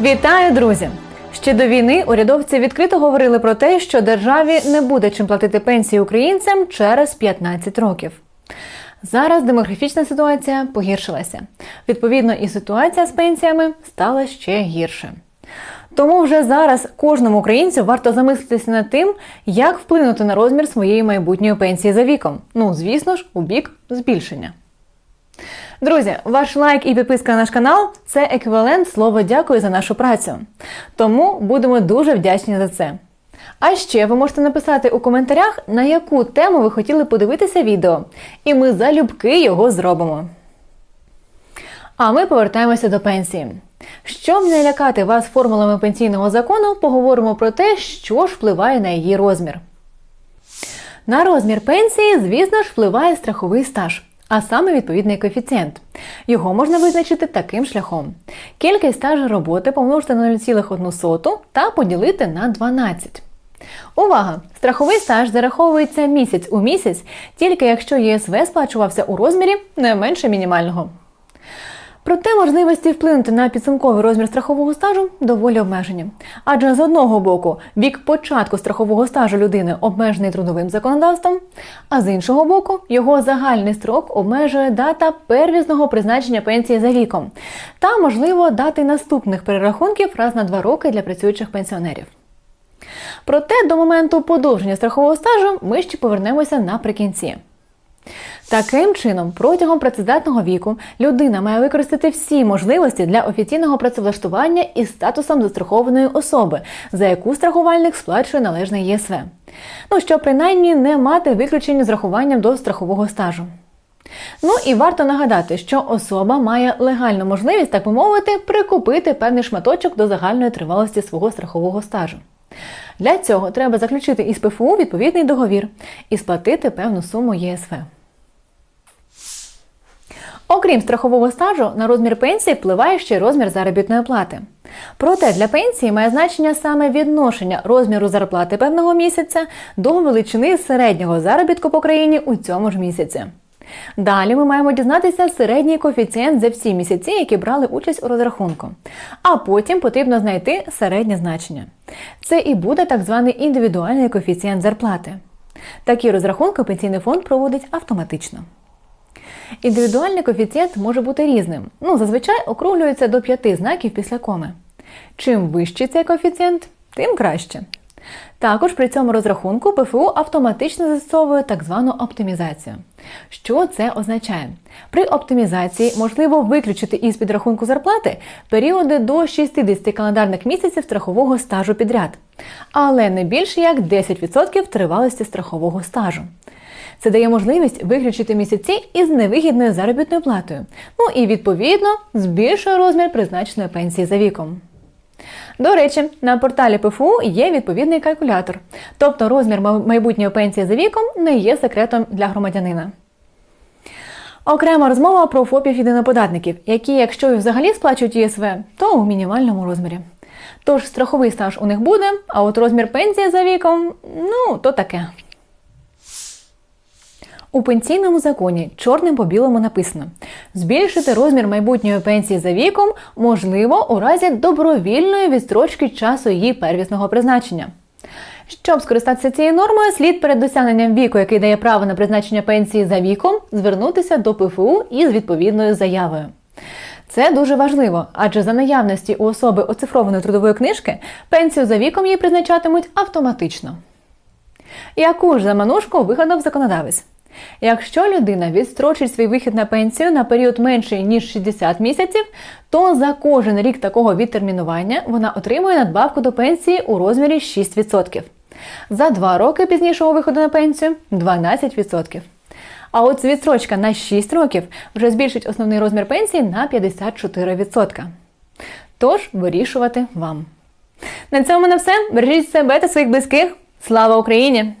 Вітаю, друзі! Ще до війни урядовці відкрито говорили про те, що державі не буде чим платити пенсії українцям через 15 років. Зараз демографічна ситуація погіршилася. Відповідно, і ситуація з пенсіями стала ще гірше. Тому вже зараз кожному українцю варто замислитися над тим, як вплинути на розмір своєї майбутньої пенсії за віком. Ну, звісно ж, у бік збільшення. Друзі, ваш лайк і підписка на наш канал це еквівалент слова дякую за нашу працю. Тому будемо дуже вдячні за це. А ще ви можете написати у коментарях, на яку тему ви хотіли подивитися відео, і ми залюбки його зробимо. А ми повертаємося до пенсії. Щоб не лякати вас формулами пенсійного закону, поговоримо про те, що ж впливає на її розмір. На розмір пенсії, звісно ж, впливає страховий стаж, а саме відповідний коефіцієнт. Його можна визначити таким шляхом: кількість стажу роботи помножити на 0,1 та поділити на 12. Увага! Страховий стаж зараховується місяць у місяць, тільки якщо ЄСВ сплачувався у розмірі не менше мінімального. Проте можливості вплинути на підсумковий розмір страхового стажу доволі обмежені. Адже з одного боку вік початку страхового стажу людини обмежений трудовим законодавством, а з іншого боку, його загальний строк обмежує дата первісного призначення пенсії за віком та, можливо, дати наступних перерахунків раз на два роки для працюючих пенсіонерів. Проте до моменту подовження страхового стажу ми ще повернемося наприкінці. Таким чином, протягом працездатного віку людина має використати всі можливості для офіційного працевлаштування із статусом застрахованої особи, за яку страхувальник сплачує належне ЄСВ. Ну, щоб принаймні не мати виключень з рахуванням до страхового стажу. Ну і варто нагадати, що особа має легальну можливість, так би мовити, прикупити певний шматочок до загальної тривалості свого страхового стажу. Для цього треба заключити із ПФУ відповідний договір і сплатити певну суму ЄСВ. Окрім страхового стажу, на розмір пенсії впливає ще й розмір заробітної плати. Проте для пенсії має значення саме відношення розміру зарплати певного місяця до величини середнього заробітку по країні у цьому ж місяці. Далі ми маємо дізнатися середній коефіцієнт за всі місяці, які брали участь у розрахунку. А потім потрібно знайти середнє значення. Це і буде так званий індивідуальний коефіцієнт зарплати. Такі розрахунки пенсійний фонд проводить автоматично. Індивідуальний коефіцієнт може бути різним. Ну, зазвичай округлюється до п'яти знаків після коми. Чим вищий цей коефіцієнт, тим краще. Також при цьому розрахунку ПФУ автоматично застосовує так звану оптимізацію. Що це означає? При оптимізації можливо виключити із підрахунку зарплати періоди до 60 календарних місяців страхового стажу підряд, але не більше як 10% тривалості страхового стажу. Це дає можливість виключити місяці із невигідною заробітною платою. Ну і відповідно збільшує розмір призначеної пенсії за віком. До речі, на порталі ПФУ є відповідний калькулятор, тобто розмір майбутньої пенсії за віком не є секретом для громадянина. Окрема розмова про ФОПів єдиноподатників, які, якщо і взагалі сплачують ЄСВ, то у мінімальному розмірі. Тож страховий стаж у них буде, а от розмір пенсії за віком ну, то таке. У пенсійному законі чорним по білому написано: збільшити розмір майбутньої пенсії за віком можливо у разі добровільної відстрочки часу її первісного призначення. Щоб скористатися цією нормою, слід перед досягненням віку, який дає право на призначення пенсії за віком, звернутися до ПФУ із відповідною заявою. Це дуже важливо, адже за наявності у особи оцифрованої трудової книжки пенсію за віком їй призначатимуть автоматично. Яку ж заманушку вигадав законодавець? Якщо людина відстрочить свій вихід на пенсію на період менший ніж 60 місяців, то за кожен рік такого відтермінування вона отримує надбавку до пенсії у розмірі 6%. За два роки пізнішого виходу на пенсію 12%. А от відстрочка на 6 років вже збільшить основний розмір пенсії на 54%. Тож вирішувати вам. На цьому на все. Бережіть себе та своїх близьких. Слава Україні!